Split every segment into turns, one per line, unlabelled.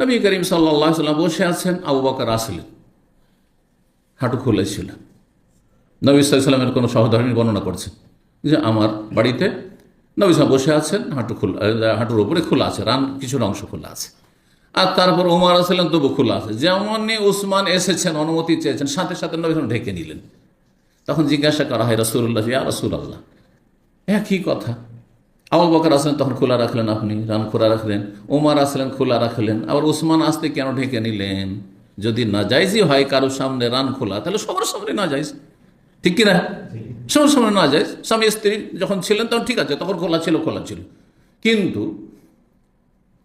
নবী করিম সাল্লাহ সাল্লাম বসে আছেন, আবু বকর আসলেন। হাঁটু খুলেছিল নবী সাল্লামের কোনো সহধর্মী বর্ণনা করছেন যে আমার বাড়িতে নবী সাহেব বসে আছেন, হাঁটু খোলা হাঁটুর উপরে খোলা আছে, রান কিছুর অংশ খোলা আছে। আর তারপর ওমর আসলেন, তবু খোলা আছে। যেমনই উসমান এসেছেন, অনুমতি চেয়েছেন, সাথে সাথে নবী ঢেকে নিলেন। তখন জিজ্ঞাসা করা হয় রসুল্লাহ ইয়া রসুল আল্লাহ একই কথা। আবু বকর আসলেন তখন খোলা রাখলেন আপনি, রান খোলা রাখলেন। ওমার আসলেন, খোলা রাখলেন। আবার উসমান আসতে কেন ঢেকে নিলেন? যদি না যাইজই হয়, কারোর সামনে রান খোলা, তাহলে সবার সামনে না যাইজ ঠিক কিনা? সবার সামনে না যায় স্বামী, স্ত্রী যখন ছিলেন, তখন ঠিক আছে, তখন খোলা ছিল খোলা ছিল। কিন্তু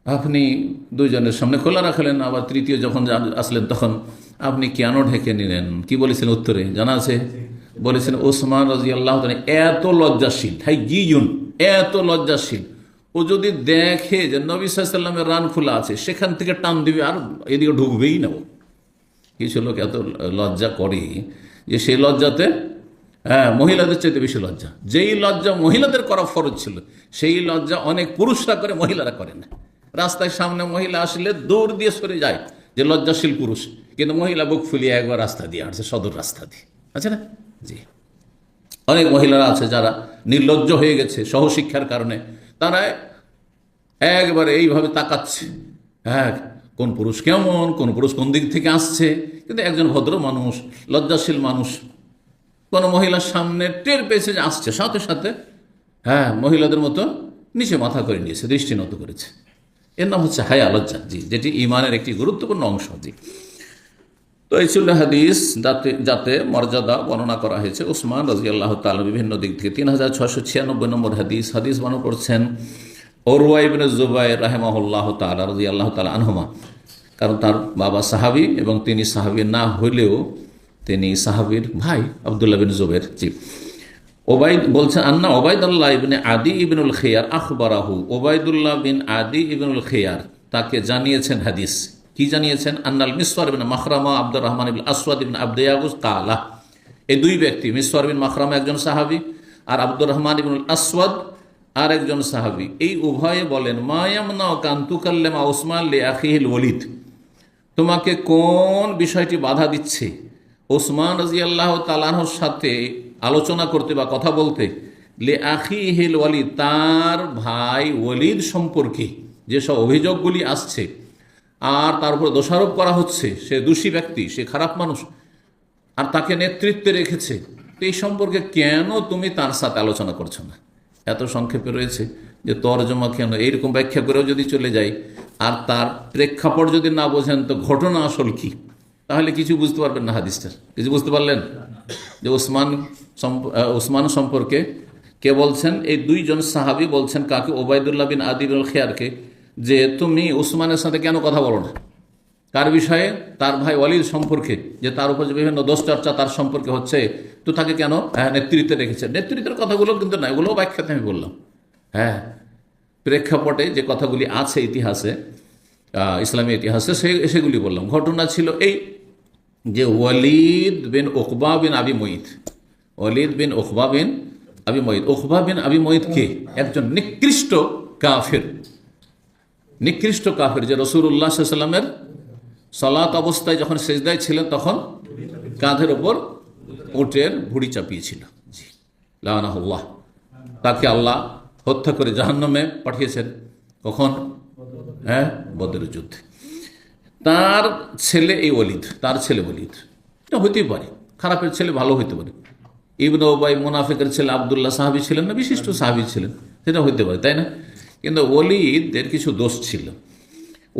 আপনি দুইজনের সামনে খোলা রাখলেন, আবার তৃতীয় যখন আসলেন, তখন আপনি কেন ঢেকে নিলেন? কি বলেছেন উত্তরে? জানা আছে? বলেছেন ওসমান রাজি আল্লাহ এত লজ্জাশীল। হাই, গিয়ুন। এত লজ্জাশীল। ও যদি দেখে যে নবী সাল্লামের রান খোলা আছে, সেখান থেকে টান দিবে আর এদিকে ঢুকবেই না কিছু লোক এত লজ্জা করে যে সেই লজ্জাতে হ্যাঁ মহিলাদের চাইতে বেশি লজ্জা। যেই লজ্জা মহিলাদের করা ফরজ ছিল, সেই লজ্জা অনেক পুরুষরা করে, মহিলারা করে না। রাস্তায় সামনে মহিলা আসলে দৌড় দিয়ে সরে যায়, যে লজ্জাশীল পুরুষ। কিন্তু মহিলা বুক ফুলিয়ে একবার রাস্তা দিয়ে আসছে সদর রাস্তা দিয়ে। আছে না? জি। অনেক মহিলারা আছে যারা নির্লজ্জ হয়ে গেছে সহশিক্ষার কারণে। তারা একবারে এইভাবে তাকাচ্ছে। হ্যাঁ কোন পুরুষ কেমন, কোন পুরুষ কোন দিক থেকে আসছে? কিন্তু একজন ভদ্র মানুষ, লজ্জাশীল মানুষ, কোনো মহিলার সামনে টের পেয়েছে যে আসছে, সাথে সাথে হ্যাঁ মহিলাদের মতো নিচে মাথা করে নিয়েছে, দৃষ্টি নত করেছে। এর নাম হচ্ছে হায়া লজ্জা, জি, যেটি ইমানের একটি গুরুত্বপূর্ণ অংশ, জি। তো এই ছিল হাদিস যাতে যাতে মর্যাদা বর্ণনা করা হয়েছে। উসমান রাজি আল্লাহ তাল বিভিন্ন দিক থেকে। তিন হাজার ছশো ছিয়ানব্বই নম্বর হাদিস হাদিস বর্ণনা করছেন ওরওয়াইবিন জুবাই রাহেমাহুল্লাহ তালা রাজি আল্লাহ তালা আনহমা। কারণ তার বাবা সাহাবি এবং তিনি সাহাবি না হইলেও তিনি সাহাবির ভাই আবদুল্লাহ বিন জুবের জি। ওবায়দ বলছেন, আন্না ওবায়দুল্লাহ ইবনে আদি ইবনুল খেয়ার আখবরাহু। ওবায়দুল্লাহ বিন আদি ইবনুল খেয়ার, তাকে জানিয়েছেন হাদিস। কি জানিয়েছেন? আন্নাল মিসওয়ার বিন মাখরামা, আব্দুর রহমান ইবিন আসওয়াদ ইবিন আবদিয়াগুস কালা। এই দুই ব্যক্তি, মিসওয়ার বিন মাখরামা একজন সাহাবি আর আব্দুর রহমান ইবনুল আসওয়াদ আর একজন সাহাবি। এই উভয়ে বলেন মায়াম মায়ামনা কান্তুকাল্লেমা ওসমান লে আখিহিল ওলিদ তোমাকে কোন বিষয়টি বাধা দিচ্ছে? ওসমান রাজি আল্লাহ তালাহর সাথে আলোচনা করতে বা কথা বলতে, লে আখি হেল ওয়ালিদ তার ভাই ওয়ালিদ সম্পর্কে যেসব অভিযোগগুলি আসছে আর তার উপর দোষারোপ করা হচ্ছে। সে দোষী ব্যক্তি, সে খারাপ মানুষ। আর তাকে নেতৃত্বে রেখেছে। এই সম্পর্কে কেন তুমি তার সাথে আলোচনা করছ না? এত সংক্ষেপে রয়েছে যে তর্জমা কেন এইরকম ব্যাখ্যা করেও যদি চলে যাই আর তার প্রেক্ষাপট যদি না বোঝেন, তো ঘটনা আসল কি? তাহলে কিছু বুঝতে পারবেন না হাদিসটার কিছু বুঝতে পারলেন? যে ওসমান ওসমান সম্পর্কে কে বলছেন? এই দুইজন সাহাবি বলছেন, কাকে? ওবায়দুল্লাহ বিন আদিবুল খেয়ারকে। যে তুমি উসমানের সাথে কেন কথা বলো না? কার বিষয়ে? তার ভাই ওয়ালিদ সম্পর্কে, যে তার উপর যে বিভিন্ন দোষ চর্চা তার সম্পর্কে হচ্ছে, তো তাকে কেন হ্যাঁ নেতৃত্বে রেখেছে? নেতৃত্বের কথাগুলো কিন্তু না, এগুলোও ব্যাখ্যাতে আমি বললাম। হ্যাঁ প্রেক্ষাপটে যে কথাগুলি আছে ইতিহাসে ইসলামী ইতিহাসে, সে, সেগুলি বললাম। ঘটনা ছিল এই যে ওয়ালিদ বিন ওকবা বিন আবি মঈদ ওয়ালিদ বিন ওকবা বিন আবি মঈদ ওকবা বিন আবি মঈদ কে? একজন নিকৃষ্ট কাফের। নিকৃষ্ট কাফের, যে রসুল্লাহ সাল্লামের সালাত অবস্থায় যখন সেজদায় ছিলেন, তখন কাঁধের ওপর উটের ভুড়ি চাপিয়েছিল। জি। তাকে আল্লাহ হত্যা করে জাহান্নামে পাঠিয়েছেন। কখন? হ্যাঁ বদের যুদ্ধে। তার ছেলে এই ওলিদ তার ছেলে এটা হইতেই পারে। খারাপের ছেলে ভালো হইতে পারে। ইবন ওবাই মুনাফিকের ছেলে আবদুল্লাহ সাহাবি ছিলেন না, বিশিষ্ট সাহাবি ছিলেন। সেটা হইতে পারে, তাই না? কিন্তু ওলিদের কিছু দোষ ছিল।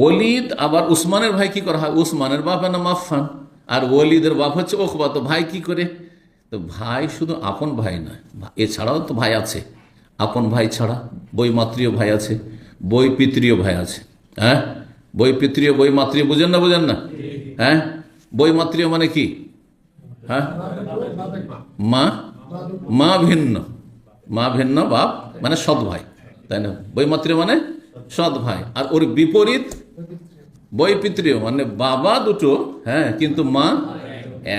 ওলিদ আবার উসমানের ভাই কি করা হয়? উসমানের বাপ না মাফান আর ওলিদের বাপ হচ্ছে ওখবা তো ভাই কি করে? তো ভাই শুধু আপন ভাই নয় এছাড়াও তো ভাই আছে। আপন ভাই ছাড়া বই মাতৃয় ভাই আছে, বই পিতৃয় ভাই আছে। হ্যাঁ? বই পিতৃয় বই মাতৃ বুঝেন না বুঝেন না? হ্যাঁ? বই মাতৃয় মানে কি? হ্যাঁ? মা? মা ভিন্ন। মা ভিন্ন, বাপ মানে সৎ ভাই। তাই না? বই মাতৃ মানে সৎ ভাই। আর ওর বিপরীত বই পিতৃও মানে বাবা দুটো হ্যাঁ কিন্তু মা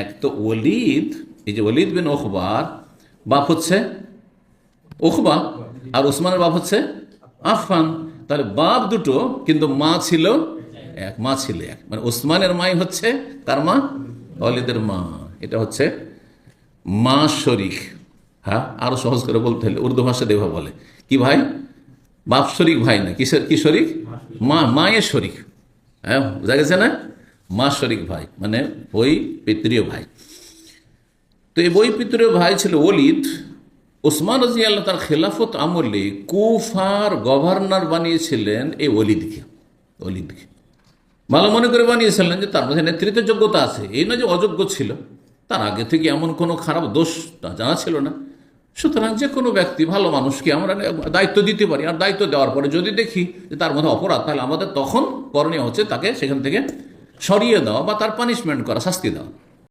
এক। তো ওলিদ, এই যে ওলিদ বিন ওখবার, বাপ হচ্ছে ওখবা, আর ওসমানের বাপ হচ্ছে আফান তাহলে বাপ দুটো, কিন্তু মা ছিল এক, মা ছিল এক। মানে ওসমানের মাই হচ্ছে তার মা? অলিদের মা। এটা হচ্ছে মা শরিক হ্যাঁ আরও সহজ করে বলতে হলে, উর্দু ভাষা দেবা বলে। কি ভাই? বাপ শরিক, ভাই না। কিসের কি শরিক? মা, মায়ের শরিক। হ্যাঁ বোঝা গেছে না? মা শরিক, ভাই মানে ওই পিতৃয় ভাই। তো এই বই পিতৃয় ভাই ছিল ওলিদ। ওসমান রাজি আল্লাহ তার খেলাফত আমলে কুফার গভর্নর বানিয়েছিলেন এই ওলিদকে ওলিদকে। ভালো মনে করে বানিয়েছিলেন যে তার মধ্যে নেতৃত্বের যোগ্যতা আছে। এই না যে অযোগ্য ছিল, তার আগে থেকে এমন কোনো খারাপ দোষ জানা ছিল না। সুতরাং যে কোনো ব্যক্তি, ভালো মানুষকে আমরা দায়িত্ব দিতে পারি। আর দায়িত্ব দেওয়ার পরে যদি দেখি যে তার মধ্যে অপরাধ, তাহলে আমাদের তখন করণীয় হচ্ছে তাকে সেখান থেকে সরিয়ে দেওয়া বা তার পানিশমেন্ট করা, শাস্তি দেওয়া।